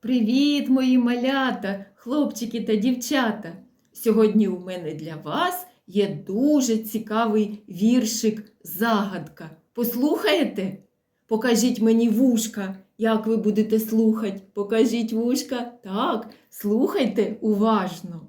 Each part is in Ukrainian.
Привіт, мої малята, хлопчики та дівчата! Сьогодні у мене для вас є дуже цікавий віршик загадка. Послухаєте? Покажіть мені вушка, як ви будете слухати. Покажіть вушка. Так, слухайте уважно.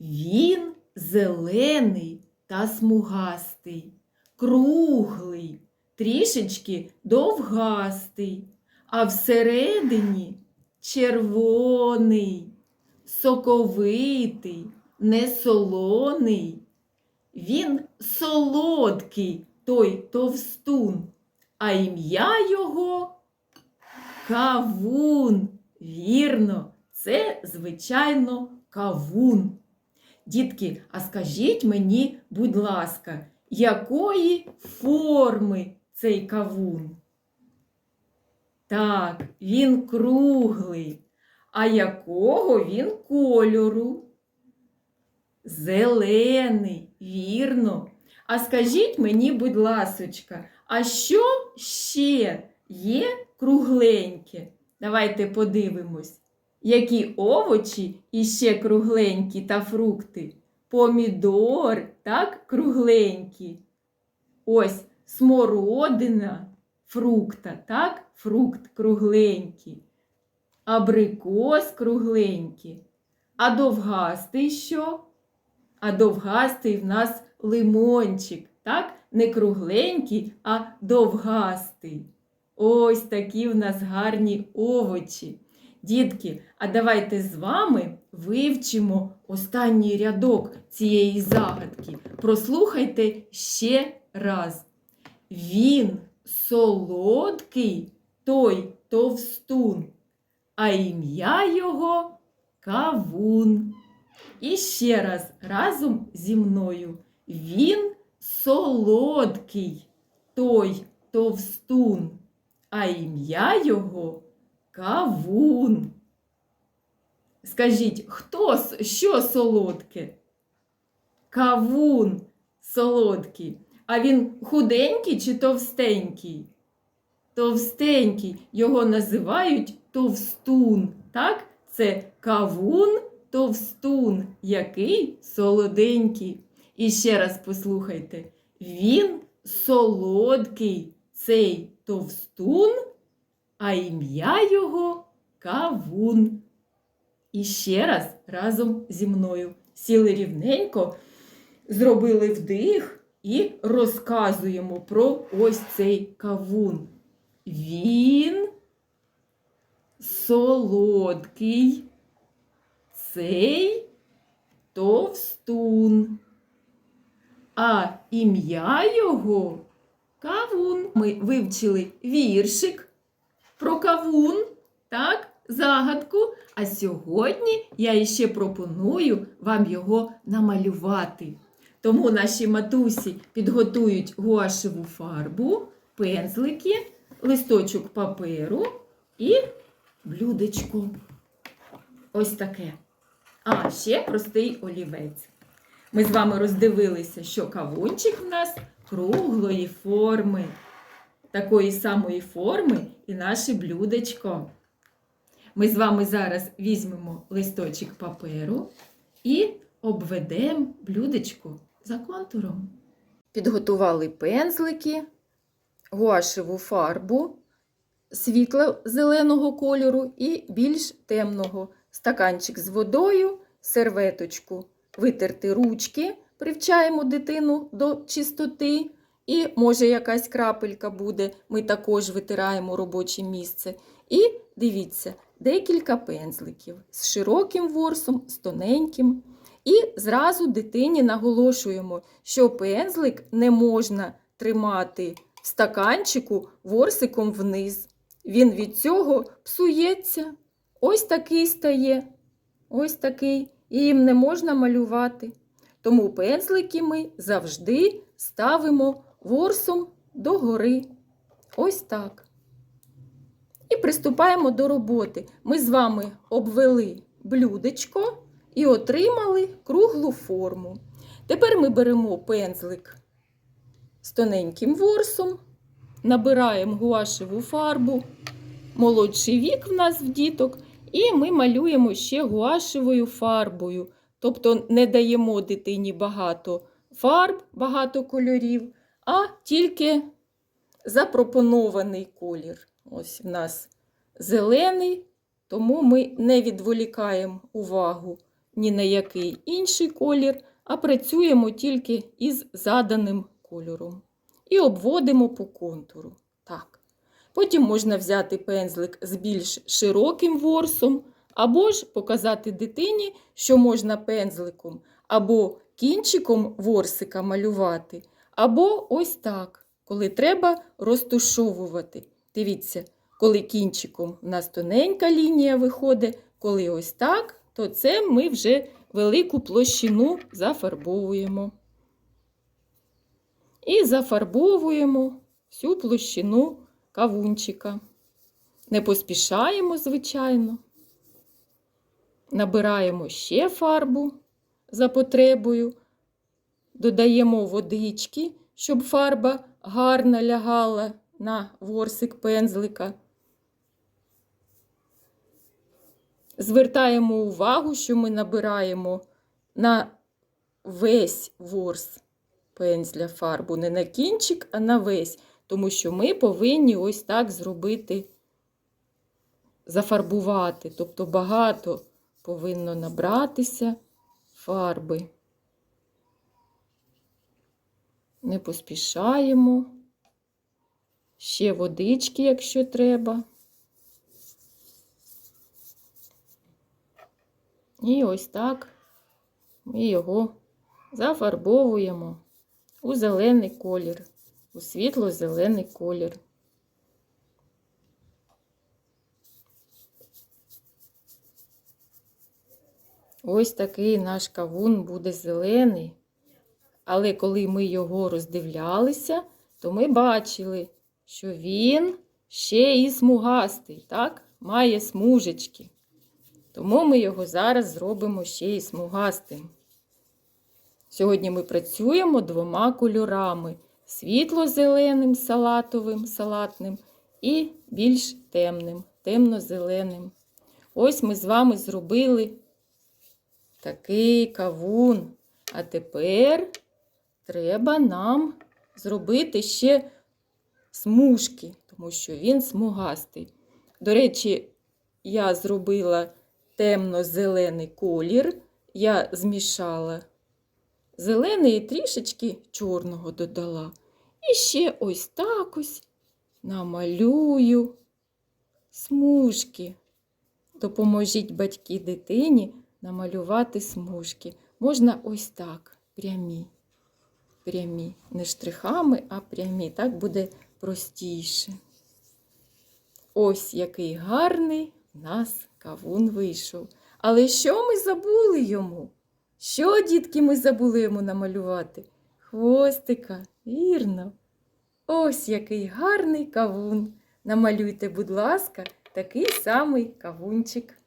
Він зелений та смугастий, круглий, трішечки довгастий, а всередині червоний, соковитий, несолоний. Він солодкий, той товстун, а ім'я його Кавун. Вірно, це, звичайно, кавун. Дітки, а скажіть мені, будь ласка, якої форми цей кавун? Так, він круглий. А якого він кольору? Зелений, вірно. А скажіть мені, будь ласочка, а що ще є кругленьке? Давайте подивимось, які овочі іще кругленькі та фрукти. Помідор, так, кругленький. Ось смородина фрукта, так? Фрукт кругленький. Абрикос кругленький. А довгастий що? А довгастий в нас лимончик, так? Не кругленький, а довгастий. Ось такі в нас гарні овочі. Дітки, а давайте з вами вивчимо останній рядок цієї загадки. Прослухайте ще раз. Він солодкий той товстун, а ім'я його Кавун. І ще раз разом зі мною. Він солодкий той товстун, а ім'я його Кавун. Скажіть, хто що солодке? Кавун солодкий. А він худенький чи товстенький? Товстенький. Його називають товстун. Так? Це кавун товстун, який солоденький. І ще раз послухайте. Він солодкий, цей товстун, а ім'я його кавун. І ще раз разом зі мною сіли рівненько, зробили вдих і розказуємо про ось цей кавун. Він солодкий, цей товстун. А ім'я його кавун. Ми вивчили віршик про кавун, так, загадку. А сьогодні я іще пропоную вам його намалювати. Тому наші матусі підготують гуашеву фарбу, пензлики, листочок паперу і блюдечко. Ось таке. А ще простий олівець. Ми з вами роздивилися, що кавунчик в нас круглої форми. Такої самої форми і наше блюдечко. Ми з вами зараз візьмемо листочок паперу і обведемо блюдечко за контуром. Підготували пензлики, гуашеву фарбу світло-зеленого кольору і більш темного. Стаканчик з водою, серветочку, витерти ручки, привчаємо дитину до чистоти. І, може, якась крапелька буде, ми також витираємо робоче місце. І дивіться, декілька пензликів з широким ворсом, з тоненьким. І зразу дитині наголошуємо, що пензлик не можна тримати стаканчику ворсиком вниз. Він від цього псується. Ось такий стає, ось такий, і їм не можна малювати. Тому пензлики ми завжди ставимо ворсом догори. Ось так. І приступаємо до роботи. Ми з вами обвели блюдечко і отримали круглу форму. Тепер ми беремо пензлик з тоненьким ворсом, набираємо гуашеву фарбу. Молодший вік в нас в діток І ми малюємо ще гуашевою фарбою. Тобто не даємо дитині багато фарб, багато кольорів, а тільки запропонований колір. Ось в нас зелений, тому ми не відволікаємо увагу ні на який інший колір, а працюємо тільки із заданим кольором. І обводимо по контуру. Так. Потім можна взяти пензлик з більш широким ворсом, або ж показати дитині, що можна пензликом або кінчиком ворсика малювати, або ось так, коли треба розтушовувати. Дивіться, коли кінчиком у нас тоненька лінія виходить, коли ось так, то це ми вже велику площину зафарбовуємо. І зафарбовуємо всю площину кавунчика. Не поспішаємо, звичайно. Набираємо ще фарбу за потребою, додаємо водички, щоб фарба гарно лягала на ворсик пензлика. Звертаємо увагу, що ми набираємо на весь ворс пензля фарбу, не на кінчик, а на весь, тому що ми повинні ось так зробити, зафарбувати, тобто багато повинно набратися фарби. Не поспішаємо. Ще водички, якщо треба. І ось так ми його зафарбовуємо у зелений колір, у світло-зелений колір. Ось такий наш кавун буде зелений. Але коли ми його роздивлялися, то ми бачили, що він ще і смугастий, так? Має смужечки. Тому ми його зараз зробимо ще і смугастим. Сьогодні ми працюємо двома кольорами: світло-зеленим, салатовим, салатним і більш темним, темно-зеленим. Ось ми з вами зробили такий кавун. А тепер треба нам зробити ще смужки, тому що він смугастий. До речі, я зробила темно-зелений колір, я змішала зелений і трішечки чорного додала. І ще ось так ось намалюю смужки. Допоможіть батьки дитині намалювати смужки. Можна ось так, прямі. Прямі. Не штрихами, а прямі. Так буде простіше. Ось який гарний у нас кавун вийшов. Але що ми забули йому? Що, дітки, ми забули йому намалювати? Хвостика, вірно. Ось який гарний кавун. Намалюйте, будь ласка, такий самий кавунчик.